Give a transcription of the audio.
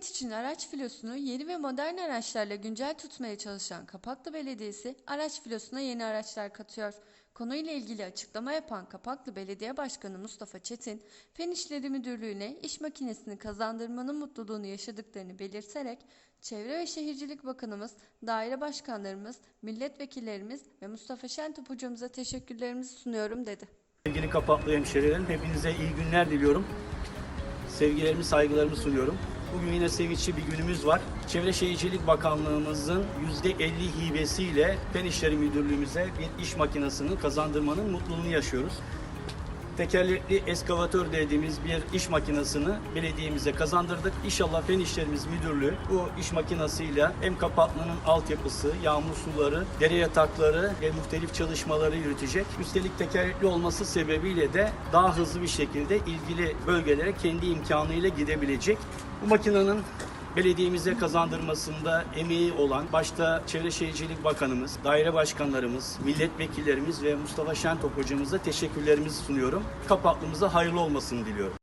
hizmet için araç filosunu yeni ve modern araçlarla güncel tutmaya çalışan Kapaklı Belediyesi araç filosuna yeni araçlar katıyor. Konuyla ilgili açıklama yapan Kapaklı Belediye Başkanı Mustafa Çetin, Fen İşleri Müdürlüğü'ne iş makinesini kazandırmanın mutluluğunu yaşadıklarını belirterek, Çevre ve Şehircilik Bakanımız, daire başkanlarımız, milletvekillerimiz ve Mustafa Şentop hocamıza teşekkürlerimizi sunuyorum dedi. Sevgili Kapaklı hemşehrilerim, hepinize iyi günler diliyorum. Sevgilerimi, saygılarımı sunuyorum. Bugün yine sevinçli bir günümüz var. Çevre Şehircilik Bakanlığımızın %50 hibesiyle Fen İşleri Müdürlüğümüze bir iş makinesini kazandırmanın mutluluğunu yaşıyoruz. Tekerlekli eskavatör dediğimiz bir iş makinesini belediyemize kazandırdık. İnşallah Fen İşlerimiz Müdürlüğü bu iş makinesiyle hem Kapaklı'nın altyapısı, yağmur suları, dere yatakları ve muhtelif çalışmaları yürütecek. Üstelik tekerlekli olması sebebiyle de daha hızlı bir şekilde ilgili bölgelere kendi imkanıyla gidebilecek. Bu makinenin belediyemize kazandırmasında emeği olan başta Çevre Şehircilik Bakanımız, daire başkanlarımız, milletvekillerimiz ve Mustafa Şentop hocamıza teşekkürlerimizi sunuyorum. Kapaklımıza hayırlı olmasını diliyorum.